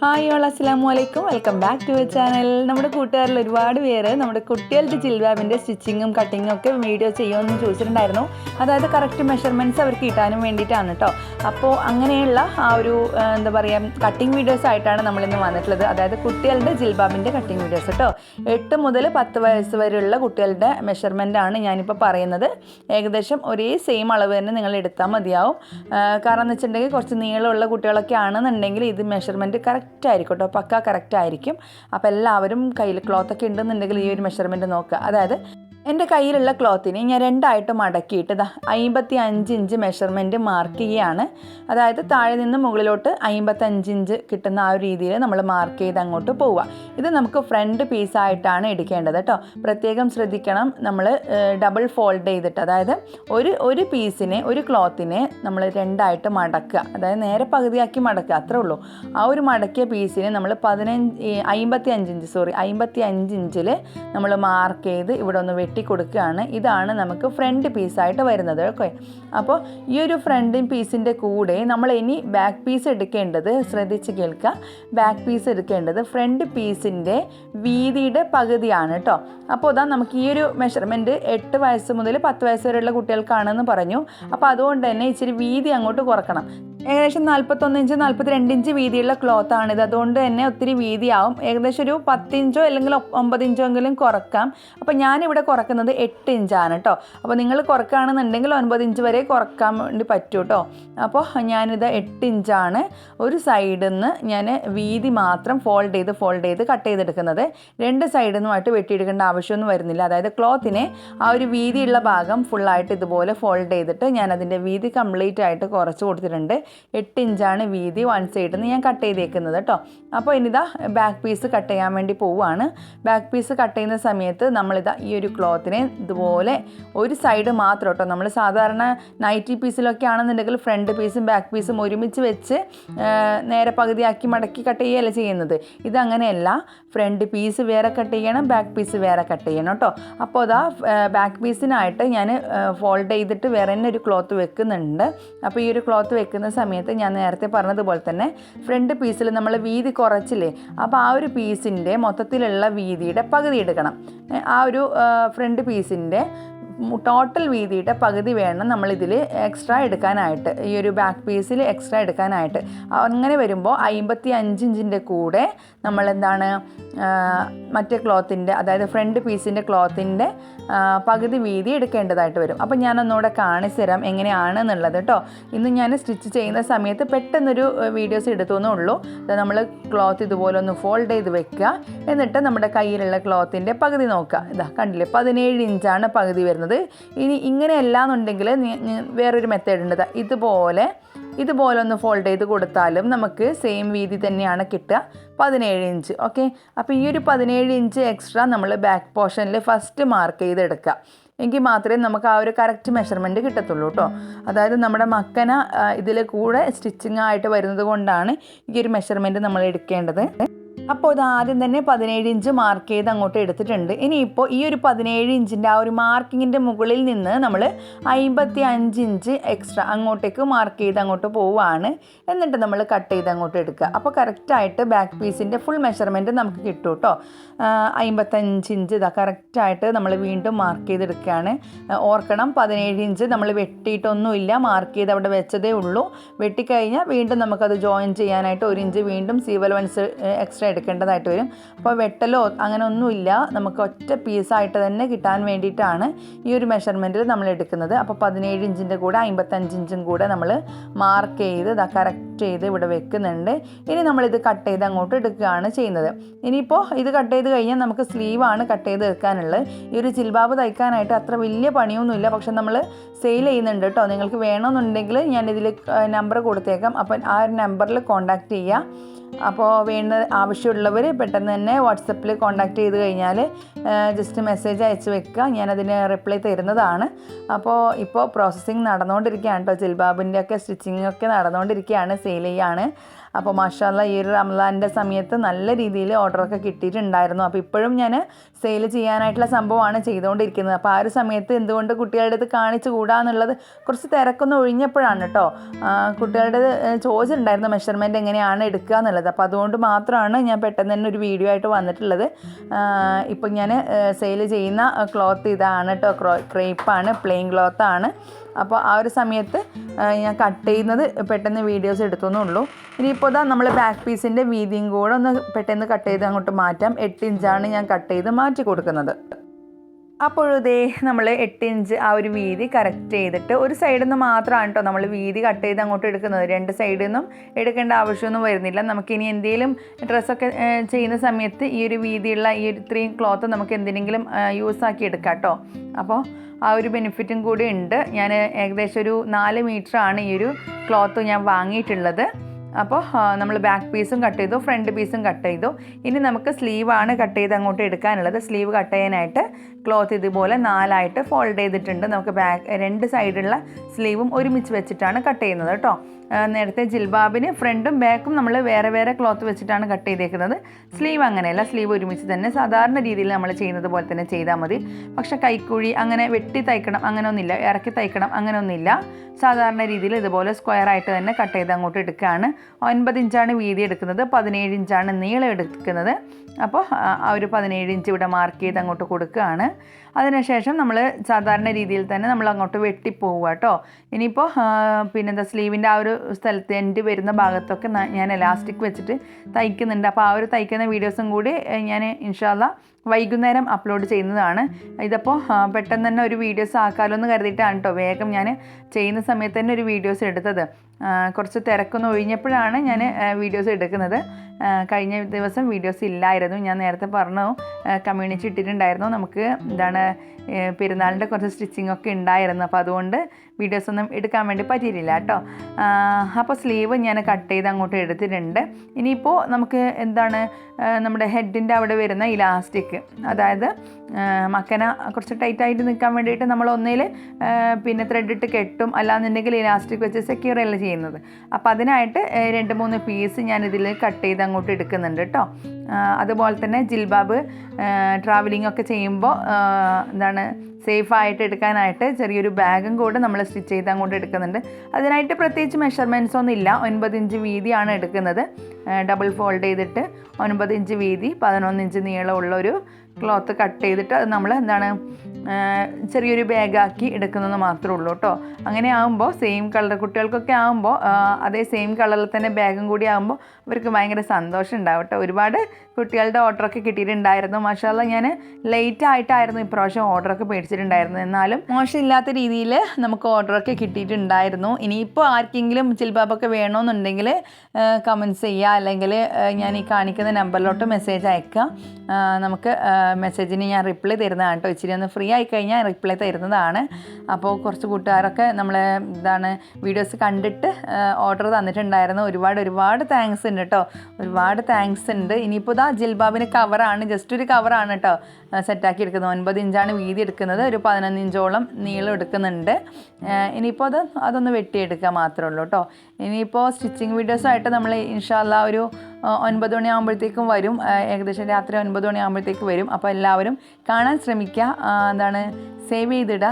Hi all അസ്സാം വലൈക്കും welcome back to channel. നമ്മുടെ കൂട്ടുകാരിൽ ഒരുപാട് പേര് നമ്മുടെ കുട്ടികളുടെ ചിൽബാബിന്റെ സ്റ്റിച്ചിങ്ങും കട്ടിങ്ങും ഒക്കെ വീഡിയോ ചെയ്യുമെന്ന് ചോദിച്ചിട്ടുണ്ടായിരുന്നു. അതായത് കറക്റ്റ് മെഷർമെന്റ്സ് അവർക്ക് കിട്ടാനും വേണ്ടിയിട്ടാണ് കേട്ടോ അപ്പോൾ അങ്ങനെയുള്ള ആ ഒരു എന്താ പറയുക കട്ടിങ് വീഡിയോസ് ആയിട്ടാണ് നമ്മളിന്ന് വന്നിട്ടുള്ളത്. അതായത് കുട്ടികളുടെ ജിൽബാബിന്റെ കട്ടിങ് വീഡിയോസ് കേട്ടോ എട്ട് മുതൽ പത്ത് വയസ്സ് വരെയുള്ള കുട്ടികളുടെ മെഷർമെന്റ് ആണ് ഞാനിപ്പോൾ പറയുന്നത്. ഏകദേശം ഒരേ സെയിം അളവ് തന്നെ നിങ്ങൾ എടുത്താൽ മതിയാവും. കാരണം എന്ന് വെച്ചിട്ടുണ്ടെങ്കിൽ കുറച്ച് നീളമുള്ള കുട്ടികളൊക്കെ ആണെന്നുണ്ടെങ്കിൽ ഇത് മെഷർമെന്റ് കറക്റ്റ് ആയിരിക്കും കേട്ടോ. പക്ക കറക്റ്റ് ആയിരിക്കും അപ്പോൾ എല്ലാവരും കയ്യിൽ ക്ലോത്തൊക്കെ ഉണ്ടെന്നുണ്ടെങ്കിൽ ഈ ഒരു മെഷർമെന്റ് നോക്കുക. അതായത് എന്റെ കയ്യിലുള്ള ക്ലോത്തിനെ ഞാൻ രണ്ടായിട്ട് മടക്കിയിട്ട് അമ്പത്തി അഞ്ച് ഇഞ്ച് മെഷർമെന്റ് മാർക്ക് ചെയ്യുകയാണ്. അതായത് താഴെ നിന്ന് മുകളിലോട്ട് അമ്പത്തഞ്ച് ഇഞ്ച് കിട്ടുന്ന ആ ഒരു രീതിയിൽ നമ്മൾ മാർക്ക് ചെയ്ത് അങ്ങോട്ട് പോവുക. ഇത് നമുക്ക് ഫ്രണ്ട് പീസായിട്ടാണ് എടുക്കേണ്ടത് കേട്ടോ. പ്രത്യേകം ശ്രദ്ധിക്കണം നമ്മൾ ഡബിൾ ഫോൾഡ് ചെയ്തിട്ട്. അതായത് ഒരു ഒരു പീസിനെ ഒരു ക്ലോത്തിനെ നമ്മൾ രണ്ടായിട്ട് മടക്കുക. അതായത് നേരെ പകുതിയാക്കി മടക്കുക അത്രേ ഉള്ളൂ. ആ ഒരു മടക്കിയ പീസിനെ നമ്മൾ പതിനഞ്ച് അമ്പത്തി അഞ്ച് ഇഞ്ച് സോറി അമ്പത്തി അഞ്ച് ഇഞ്ചിൽ നമ്മൾ മാർക്ക് ചെയ്ത് ഇവിടെ ഒന്ന് വെട്ടി കൊടുക്കുകയാണ് ഇതാണ് നമുക്ക് ഫ്രണ്ട് പീസായിട്ട് വരുന്നത് ഓക്കെ അപ്പോൾ ഈ ഒരു ഫ്രണ്ട് പീസിന്റെ കൂടെ നമ്മൾ ഇനി ബാക്ക് പീസ് എടുക്കേണ്ടത് ശ്രദ്ധിച്ച് കേൾക്കുക. ബാക്ക് പീസ് എടുക്കേണ്ടത് ഫ്രണ്ട് പീസിന്റെ വീതിയുടെ പകുതിയാണ് കേട്ടോ അപ്പോൾ അതാ നമുക്ക് ഈ ഒരു മെഷർമെന്റ് എട്ട് വയസ്സ് മുതൽ പത്ത് വയസ്സ് വരെയുള്ള കുട്ടികൾക്കാണെന്ന് പറഞ്ഞു. അപ്പോൾ അതുകൊണ്ട് തന്നെ ഇച്ചിരി വീതി അങ്ങോട്ട് കുറക്കണം. ഏകദേശം നാൽപ്പത്തൊന്ന് ഇഞ്ച് നാൽപ്പത്തി രണ്ട് ഇഞ്ച് വീതിയുള്ള ക്ലോത്ത് ആണിത്. അതുകൊണ്ട് തന്നെ ഒത്തിരി വീതിയാവും. ഏകദേശം ഒരു പത്തിഞ്ചോ അല്ലെങ്കിൽ ഒമ്പത് ഇഞ്ചോ എങ്കിലും കുറക്കാം. അപ്പോൾ ഞാനിവിടെ കുറക്കുന്നത് എട്ട് ഇഞ്ചാണ് കേട്ടോ അപ്പോൾ നിങ്ങൾ കുറക്കുകയാണെന്നുണ്ടെങ്കിൽ ഒൻപത് ഇഞ്ച് വരെ കുറയ്ക്കാൻ വേണ്ടി പറ്റും കേട്ടോ അപ്പോൾ ഞാനിത് എട്ട് ഇഞ്ചാണ് ഒരു സൈഡിൽ നിന്ന് ഞാൻ വീതി മാത്രം ഫോൾഡ് ചെയ്ത് ഫോൾഡ് ചെയ്ത് കട്ട് ചെയ്തെടുക്കുന്നത്. രണ്ട് സൈഡിൽ നിന്നുമായിട്ട് വെട്ടിയെടുക്കേണ്ട ആവശ്യമൊന്നും വരുന്നില്ല. അതായത് ക്ലോത്തിനെ ആ ഒരു വീതിയുള്ള ഭാഗം ഫുള്ളായിട്ട് ഇതുപോലെ ഫോൾഡ് ചെയ്തിട്ട് ഞാൻ അതിന്റെ വീതി കംപ്ലീറ്റ് ആയിട്ട് കുറച്ച് കൊടുത്തിട്ടുണ്ട്. എട്ട് ഇഞ്ചാണ് വീതി വൺ സൈഡിൽ നിന്ന് ഞാൻ കട്ട് ചെയ്തേക്കുന്നത് കേട്ടോ അപ്പോൾ ഇനിതാ ബാക്ക് പീസ് കട്ട് ചെയ്യാൻ വേണ്ടി പോവുകയാണ് ബാക്ക് പീസ് കട്ട് ചെയ്യുന്ന സമയത്ത് നമ്മളിതാ ഈ ഒരു ക്ലോത്തിനെ ഇതുപോലെ ഒരു സൈഡ് മാത്രം കേട്ടോ നമ്മൾ സാധാരണ നൈറ്റി പീസിലൊക്കെ ആണെന്നുണ്ടെങ്കിൽ ഫ്രണ്ട് പീസും ബാക്ക് പീസും ഒരുമിച്ച് വെച്ച് നേരെ പകുതിയാക്കി മടക്കി കട്ട് ചെയ്യുകയല്ല ചെയ്യുന്നത്. ഇതങ്ങനെയല്ല. ഫ്രണ്ട് പീസ് വേറെ കട്ട് ചെയ്യണം ബാക്ക് പീസ് വേറെ കട്ട് ചെയ്യണം കേട്ടോ അപ്പോൾ അതാ ബാക്ക് പീസിനായിട്ട് ഞാൻ ഫോൾഡ് ചെയ്തിട്ട് വേറെ തന്നെ ഒരു ക്ലോത്ത് വെക്കുന്നുണ്ട്. അപ്പോൾ ഈ ഒരു ക്ലോത്ത് വെക്കുന്ന സമയത്ത് ഞാൻ നേരത്തെ പറഞ്ഞതുപോലെ തന്നെ ഫ്രണ്ട് പീസിൽ നമ്മൾ വീതി കുറച്ചില്ലേ അപ്പോൾ ആ ഒരു പീസിന്റെ മൊത്തത്തിലുള്ള വീതിയുടെ പകുതി എടുക്കണം. ആ ഒരു ഫ്രണ്ട് പീസിന്റെ ടോട്ടൽ വീതിയുടെ പകുതി വേണം നമ്മളിതിൽ എക്സ്ട്രാ എടുക്കാനായിട്ട്. ഈ ഒരു ബാക്ക് പീസിൽ എക്സ്ട്രാ എടുക്കാനായിട്ട്. അങ്ങനെ വരുമ്പോൾ അമ്പത്തി അഞ്ച് ഇഞ്ചിന്റെ കൂടെ നമ്മൾ എന്താണ് മറ്റേ ക്ലോത്തിന്റെ അതായത് ഫ്രണ്ട് പീസിന്റെ ക്ലോത്തിന്റെ പകുതി വീതി എടുക്കേണ്ടതായിട്ട് വരും. അപ്പോൾ ഞാനൊന്നുകൂടെ കാണിച്ചു തരാം എങ്ങനെയാണ് എന്നുള്ളത് കേട്ടോ ഇന്ന് ഞാൻ സ്റ്റിച്ച് ചെയ്യുന്ന സമയത്ത് പെട്ടെന്നൊരു വീഡിയോസ് എടുത്തുവെന്നേ ഉള്ളൂ നമ്മൾ ക്ലോത്ത് ഇതുപോലെ ഒന്ന് ഫോൾഡ് ചെയ്ത് വെക്കുക എന്നിട്ട് നമ്മുടെ കയ്യിലുള്ള ക്ലോത്തിന്റെ പകുതി നോക്കുക ഇതാ കണ്ടില്ലേ പതിനേഴ് ഇഞ്ചാണ് പകുതി വരുന്നത്. ഇനി ഇങ്ങനെയല്ല എന്നുണ്ടെങ്കിൽ വേറൊരു മെത്തേഡ് ഉണ്ട്. ഇതുപോലെ ഇതുപോലെ ഒന്ന് ഫോൾഡ് ചെയ്ത് കൊടുത്താലും നമുക്ക് സെയിം വീതി തന്നെയാണ് കിട്ടുക. പതിനേഴ് ഇഞ്ച് ഓക്കെ അപ്പോൾ ഈ ഒരു പതിനേഴ് ഇഞ്ച് എക്സ്ട്രാ നമ്മൾ ബാക്ക് പോർഷനിൽ ഫസ്റ്റ് മാർക്ക് ചെയ്തെടുക്കുക. എങ്കിൽ മാത്രമേ നമുക്ക് ആ ഒരു കറക്റ്റ് മെഷർമെന്റ് കിട്ടത്തുള്ളൂ കേട്ടോ അതായത് നമ്മുടെ മക്കന ഇതിൽ കൂടെ സ്റ്റിച്ചിങ് ആയിട്ട് വരുന്നത് കൊണ്ടാണ് ഈ ഒരു മെഷർമെന്റ് നമ്മൾ എടുക്കേണ്ടത്. അപ്പോൾ ഇത് ആദ്യം തന്നെ പതിനേഴ് ഇഞ്ച് മാർക്ക് ചെയ്ത് അങ്ങോട്ട് എടുത്തിട്ടുണ്ട്. ഇനിയിപ്പോൾ ഈ ഒരു പതിനേഴ് ഇഞ്ചിന്റെ ആ ഒരു മാർക്കിങ്ങിന്റെ മുകളിൽ നിന്ന് നമ്മൾ അമ്പത്തി അഞ്ച് ഇഞ്ച് എക്സ്ട്രാ അങ്ങോട്ടേക്ക് മാർക്ക് ചെയ്ത് അങ്ങോട്ട് പോവുകയാണ് എന്നിട്ട് നമ്മൾ കട്ട് ചെയ്ത് അങ്ങോട്ട് എടുക്കുക. അപ്പോൾ കറക്റ്റായിട്ട് ബാക്ക് പീസിന്റെ ഫുൾ മെഷർമെന്റ് നമുക്ക് കിട്ടും കേട്ടോ അമ്പത്തഞ്ച് ഇഞ്ച് ഇതാ കറക്റ്റായിട്ട് നമ്മൾ വീണ്ടും മാർക്ക് ചെയ്തെടുക്കുകയാണ് ഓർക്കണം പതിനേഴ് ഇഞ്ച് നമ്മൾ വെട്ടിയിട്ടൊന്നുമില്ല. മാർക്ക് ചെയ്ത് അവിടെ വെച്ചതേ ഉള്ളൂ. വെട്ടിക്കഴിഞ്ഞാൽ വീണ്ടും നമുക്കത് ജോയിൻ ചെയ്യാനായിട്ട് ഒരു ഇഞ്ച് വീണ്ടും സീവൽ വൺസ് എക്സ്ട്രാ എടുക്കേണ്ടതായിട്ട് വരും. അപ്പോൾ വെട്ടലോ അങ്ങനെ ഒന്നുമില്ല നമുക്ക് ഒറ്റ പീസായിട്ട് തന്നെ കിട്ടാൻ വേണ്ടിയിട്ടാണ് ഈ ഒരു മെഷർമെന്റിൽ നമ്മൾ എടുക്കുന്നത്. അപ്പോൾ പതിനേഴ് ഇഞ്ചിന്റെ കൂടെ അമ്പത്തഞ്ച് ഇഞ്ചും കൂടെ നമ്മൾ മാർക്ക് ചെയ്ത് ഇതാ കറക്റ്റ് ചെയ്ത് ഇവിടെ വെക്കുന്നുണ്ട്. ഇനി നമ്മളിത് കട്ട് ചെയ്ത് അങ്ങോട്ട് എടുക്കുകയാണ് ചെയ്യുന്നത്. ഇനിയിപ്പോൾ ഇത് കട്ട് ചെയ്ത് കഴിഞ്ഞാൽ നമുക്ക് സ്ലീവാണ് കട്ട് ചെയ്ത് എടുക്കാനുള്ളത്. ഈ ഒരു ചിൽബാബ് തയ്ക്കാനായിട്ട് അത്ര വലിയ പണിയൊന്നുമില്ല. പക്ഷെ നമ്മൾ സെയിൽ ചെയ്യുന്നുണ്ട് കേട്ടോ. നിങ്ങൾക്ക് വേണമെന്നുണ്ടെങ്കിൽ ഞാനിതിൽ നമ്പർ കൊടുത്തേക്കാം. അപ്പം ആ ഒരു നമ്പറിൽ കോൺടാക്റ്റ് ചെയ്യുക അപ്പോൾ വേണ്ട ആവശ്യമുള്ളവർ പെട്ടെന്ന് തന്നെ വാട്സപ്പിൽ കോൺടാക്റ്റ് ചെയ്ത് കഴിഞ്ഞാൽ ജസ്റ്റ് മെസ്സേജ് അയച്ച് വെക്കുക. ഞാനതിന് റിപ്ലൈ തരുന്നതാണ്. അപ്പോൾ ഇപ്പോൾ പ്രോസസ്സിങ് നടന്നുകൊണ്ടിരിക്കുകയാണ് കേട്ടോ. ജിൽബാബിന്റെ ഒക്കെ സ്റ്റിച്ചിങ് ഒക്കെ നടന്നുകൊണ്ടിരിക്കുകയാണ് സെയിൽ ചെയ്യാണ് അപ്പോൾ മാഷാല്ല ഈ ഒരു റംലാന്റെ സമയത്ത് നല്ല രീതിയിൽ ഓർഡറൊക്കെ കിട്ടിയിട്ടുണ്ടായിരുന്നു. അപ്പോൾ ഇപ്പോഴും ഞാൻ സെയിൽ ചെയ്യാനായിട്ടുള്ള സംഭവമാണ് ചെയ്തുകൊണ്ടിരിക്കുന്നത്. അപ്പോൾ ആ ഒരു സമയത്ത് എന്തുകൊണ്ട് കുട്ടികളുടെ അടുത്ത് കാണിച്ചു കൂടാന്നുള്ളത് കുറച്ച് തിരക്കൊന്ന് ഒഴിഞ്ഞപ്പോഴാണ് കേട്ടോ കുട്ടികളുടെ ചോദിച്ചിട്ടുണ്ടായിരുന്നു മെഷർമെന്റ് എങ്ങനെയാണ് എടുക്കുക എന്നുള്ളത്. അപ്പോൾ അതുകൊണ്ട് മാത്രമാണ് ഞാൻ പെട്ടെന്ന് തന്നെ ഒരു വീഡിയോ ആയിട്ട് വന്നിട്ടുള്ളത്. ഇപ്പം ഞാൻ സെയിൽ ചെയ്യുന്ന ക്ലോത്ത് ഇതാണ് കേട്ടോ ക്രോ ക്രേപ്പാണ് പ്ലെയിൻ ക്ലോത്താണ് അപ്പോൾ ആ ഒരു സമയത്ത് ഞാൻ കട്ട് ചെയ്യുന്നത് പെട്ടെന്ന് വീഡിയോസ് എടുത്തു എന്നുള്ളൂ. ഇനിയിപ്പോൾ ഇതാ നമ്മൾ ബാക്ക് പീസിന്റെ വീതിയും കൂടെ ഒന്ന് പെട്ടെന്ന് കട്ട് ചെയ്ത് അങ്ങോട്ട് മാറ്റാം. എട്ട് ഇഞ്ചാണ് ഞാൻ കട്ട് ചെയ്ത് മാറ്റി കൊടുക്കുന്നത്. അപ്പോഴതേ നമ്മൾ എട്ട് ഇഞ്ച് ആ ഒരു വീതി കറക്റ്റ് ചെയ്തിട്ട് ഒരു സൈഡിൽ നിന്ന് മാത്രമാണ് കേട്ടോ നമ്മൾ വീതി കട്ട് ചെയ്ത് അങ്ങോട്ട് എടുക്കുന്നത്. രണ്ട് സൈഡിൽ നിന്നും എടുക്കേണ്ട ആവശ്യമൊന്നും വരുന്നില്ല. നമുക്കിനി എന്തെങ്കിലും ഡ്രസ്സൊക്കെ ചെയ്യുന്ന സമയത്ത് ഈ ഒരു വീതിയുള്ള ഈ ഒരു ഇത്രയും ക്ലോത്ത് നമുക്ക് എന്തിനെങ്കിലും യൂസ് ആക്കി എടുക്കാം കേട്ടോ അപ്പോൾ ആ ഒരു ബെനിഫിറ്റും കൂടി ഉണ്ട്. ഞാൻ ഏകദേശം ഒരു നാല് മീറ്ററാണ് ഈ ഒരു ക്ലോത്ത് ഞാൻ വാങ്ങിയിട്ടുള്ളത്. അപ്പോൾ നമ്മൾ ബാക്ക് പീസും കട്ട് ചെയ്തു ഫ്രണ്ട് പീസും കട്ട് ചെയ്തു. ഇനി നമുക്ക് സ്ലീവാണ് കട്ട് ചെയ്ത് അങ്ങോട്ട് എടുക്കാനുള്ളത്. സ്ലീവ് കട്ട് ചെയ്യാനായിട്ട് ക്ലോത്ത് ഇതുപോലെ നാലായിട്ട് ഫോൾഡ് ചെയ്തിട്ടുണ്ട്. നമുക്ക് ബാക്ക് രണ്ട് സൈഡുള്ള സ്ലീവും ഒരുമിച്ച് വെച്ചിട്ടാണ് കട്ട് ചെയ്യുന്നത് കേട്ടോ നേരത്തെ ജിൽബാബിന് ഫ്രണ്ടും ബാക്കും നമ്മൾ വേറെ വേറെ ക്ലോത്ത് വെച്ചിട്ടാണ് കട്ട് ചെയ്തേക്കുന്നത്. സ്ലീവ് അങ്ങനെയല്ല സ്ലീവ് ഒരുമിച്ച് തന്നെ സാധാരണ രീതിയിൽ നമ്മൾ ചെയ്യുന്നത് പോലെ തന്നെ ചെയ്താൽ മതി. പക്ഷേ കൈക്കുഴി അങ്ങനെ വെട്ടി തയ്ക്കണം അങ്ങനെ ഒന്നുമില്ല ഇറക്കി തയ്ക്കണം അങ്ങനെയൊന്നുമില്ല സാധാരണ രീതിയിൽ ഇതുപോലെ സ്ക്വയർ ആയിട്ട് തന്നെ കട്ട് ചെയ്ത് അങ്ങോട്ട് എടുക്കുകയാണ് ഒൻപത് ഇഞ്ചാണ് വീതി എടുക്കുന്നത് പതിനേഴ് ഇഞ്ചാണ് നീളം എടുക്കുന്നത്. അപ്പോൾ ആ ഒരു പതിനേഴ് ഇഞ്ച് ഇവിടെ മാർക്ക് ചെയ്ത് അങ്ങോട്ട് കൊടുക്കുകയാണ്. അതിനുശേഷം നമ്മൾ സാധാരണ രീതിയിൽ തന്നെ നമ്മൾ അങ്ങോട്ട് വെട്ടിപ്പോവുക കേട്ടോ ഇനിയിപ്പോൾ പിന്നെ എന്താ സ്ലീവിന്റെ ആ ഒരു സ്ഥലത്ത് എൻഡ് വരുന്ന ഭാഗത്തൊക്കെ ഞാൻ എലാസ്റ്റിക് വെച്ചിട്ട് തയ്ക്കുന്നുണ്ട്. അപ്പോൾ ആ ഒരു തയ്ക്കുന്ന വീഡിയോസും കൂടി ഞാൻ ഇൻഷാല്ല വൈകുന്നേരം അപ്ലോഡ് ചെയ്യുന്നതാണ്. ഇതപ്പോൾ പെട്ടെന്ന് തന്നെ ഒരു വീഡിയോസ് ആക്കാമല്ലോ എന്ന് കരുതിയിട്ടാണ് കേട്ടോ വേഗം ഞാൻ ചെയ്യുന്ന സമയത്ത് തന്നെ ഒരു വീഡിയോസ് എടുത്തത്. കുറച്ച് തിരക്കൊന്ന് ഒഴിഞ്ഞപ്പോഴാണ് ഞാൻ വീഡിയോസ് എടുക്കുന്നത്. കഴിഞ്ഞ ദിവസം വീഡിയോസ് ഇല്ലായിരുന്നു. ഞാൻ നേരത്തെ പറഞ്ഞു കമ്മ്യൂണിറ്റി ഇട്ടിട്ടുണ്ടായിരുന്നു. നമുക്ക് എന്താണ് പെരുന്നാളിന്റെ കുറച്ച് സ്റ്റിച്ചിങ് ഒക്കെ ഉണ്ടായിരുന്നു. അപ്പോൾ അതുകൊണ്ട് വീഡിയോസ് ഒന്നും എടുക്കാൻ വേണ്ടി പറ്റിയിട്ടില്ല കേട്ടോ. അപ്പോൾ സ്ലീവ് ഞാൻ കട്ട് ചെയ്ത് അങ്ങോട്ട് എടുത്തിട്ടുണ്ട്. ഇനിയിപ്പോൾ നമുക്ക് എന്താണ് നമ്മുടെ ഹെഡിന്റെ അവിടെ വരുന്ന ഇലാസ്റ്റിക് അതായത് മക്കന കുറച്ച് ടൈറ്റായിട്ട് നിൽക്കാൻ വേണ്ടിയിട്ട് നമ്മൾ ഒന്നിൽ പിന്നെ ത്രെഡ് ഇട്ട് കെട്ടും. അല്ലാന്നുണ്ടെങ്കിൽ ഇലാസ്റ്റിക് വെച്ച് സെക്യൂർ അല്ല ചെയ്യുന്നത്. അപ്പോൾ അതിനായിട്ട് രണ്ട് മൂന്ന് പീസ് ഞാൻ ഇതിൽ കട്ട് ചെയ്ത് അങ്ങോട്ട് എടുക്കുന്നുണ്ട് കേട്ടോ. അതുപോലെ തന്നെ ജിൽബാബ് ട്രാവലിംഗ് ഒക്കെ ചെയ്യുമ്പോൾ എന്താണ് സേഫായിട്ട് എടുക്കാനായിട്ട് ചെറിയൊരു ബാഗും കൂടെ നമ്മൾ സ്റ്റിച്ച് ചെയ്ത് അങ്ങോട്ട് എടുക്കുന്നുണ്ട്. അതിനായിട്ട് പ്രത്യേകിച്ച് മെഷർമെന്റ്സ് ഒന്നും ഇല്ല. ഒൻപത് ഇഞ്ച് വീതിയാണ് എടുക്കുന്നത്. ഡബിൾ ഫോൾഡ് ചെയ്തിട്ട് ഒൻപത് ഇഞ്ച് വീതി പതിനൊന്ന് ഇഞ്ച് നീളമുള്ള ഒരു ക്ലോത്ത് കട്ട് ചെയ്തിട്ട് അത് നമ്മൾ എന്താണ് ചെറിയൊരു ബാഗാക്കി എടുക്കുന്നത് മാത്രമേ ഉള്ളൂ കേട്ടോ. അങ്ങനെ ആകുമ്പോൾ സെയിം കളർ കുട്ടികൾക്കൊക്കെ ആകുമ്പോൾ അതേ സെയിം കളറിൽ തന്നെ ബാഗും കൂടി ആകുമ്പോൾ അവർക്ക് ഭയങ്കര സന്തോഷം ഉണ്ടാവും കേട്ടോ. ഒരുപാട് കുട്ടികളുടെ ഓർഡറൊക്കെ കിട്ടിയിട്ടുണ്ടായിരുന്നു. മാഷാല്ല ഞാൻ ലേറ്റ് ആയിട്ടായിരുന്നു ഇപ്രാവശ്യം ഓർഡറൊക്കെ മേടിച്ചിട്ടുണ്ടായിരുന്നു എന്നാലും മോശമില്ലാത്ത രീതിയിൽ നമുക്ക് ഓർഡറൊക്കെ കിട്ടിയിട്ടുണ്ടായിരുന്നു. ഇനിയിപ്പോൾ ആർക്കെങ്കിലും ചിൽബാബൊക്കെ വേണമെന്നുണ്ടെങ്കിൽ കമൻസ് ചെയ്യുക അല്ലെങ്കിൽ ഞാൻ ഈ കാണിക്കുന്ന നമ്പറിലോട്ട് മെസ്സേജ് അയക്കുക നമുക്ക് മെസ്സേജിന് ഞാൻ റിപ്ലൈ തരുന്നതാണ് കേട്ടോ. ഇച്ചിരി ഒന്ന് ഫ്രീ ആയി കഴിഞ്ഞാൽ റിപ്ലൈ തരുന്നതാണ്. അപ്പോൾ കുറച്ച് കൂട്ടുകാരൊക്കെ നമ്മളെ ഇതാണ് വീഡിയോസ് കണ്ടിട്ട് ഓർഡർ തന്നിട്ടുണ്ടായിരുന്നു. ഒരുപാട് ഒരുപാട് താങ്ക്സ് ഉണ്ട് കേട്ടോ ഒരുപാട് താങ്ക്സ് ഉണ്ട്. ഇനിയിപ്പോൾ ഇതാ ജിൽബാബിന് കവറാണ് ജസ്റ്റ് ഒരു കവറാണ് കേട്ടോ സെറ്റാക്കി എടുക്കുന്നത്. ഒൻപത് ഇഞ്ചാണ് വീതി എടുക്കുന്നത്. ഒരു പതിനൊന്ന് ഇഞ്ചോളം നീളം എടുക്കുന്നുണ്ട്. ഇനിയിപ്പോൾ അത് അതൊന്ന് വെട്ടിയെടുക്കുക മാത്രമേ ഉള്ളൂ കേട്ടോ ഇനിയിപ്പോൾ സ്റ്റിച്ചിങ് വീഡിയോസായിട്ട് നമ്മൾ ഇൻഷാല്ല ഒരു ഒൻപത് മണിയാകുമ്പോഴത്തേക്കും വരും. ഏകദേശം രാത്രി ഒൻപത് മണിയാകുമ്പോഴത്തേക്ക് വരും. അപ്പോൾ എല്ലാവരും കാണാൻ ശ്രമിക്കുക എന്താണ് സേവ് ചെയ്തിടുക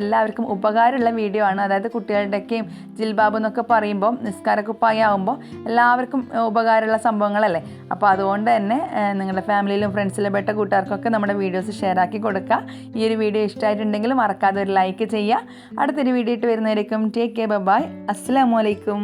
എല്ലാവർക്കും ഉപകാരമുള്ള വീഡിയോ ആണ്. അതായത് കുട്ടികളുടെയൊക്കെയും ജിൽബാബ് എന്നൊക്കെ പറയുമ്പോൾ നിസ്കാരക്കുപ്പായി ആകുമ്പോൾ എല്ലാവർക്കും ഉപകാരമുള്ള സംഭവങ്ങളല്ലേ? അപ്പോൾ അതുകൊണ്ട് തന്നെ നിങ്ങളുടെ ഫാമിലിയിലും ഫ്രണ്ട്സിലും പെട്ട കൂട്ടുകാർക്കൊക്കെ നമ്മുടെ വീഡിയോസ് ഷെയർ ആക്കി കൊടുക്കുക ഈ ഒരു വീഡിയോ ഇഷ്ടമായിട്ടുണ്ടെങ്കിൽ മറക്കാതെ ഒരു ലൈക്ക് ചെയ്യുക. അടുത്തൊരു വീഡിയോ ഇട്ട് വരുന്നവരേക്കും ടേക്ക് കെയർ ബൈ അസ്സാം വലൈക്കും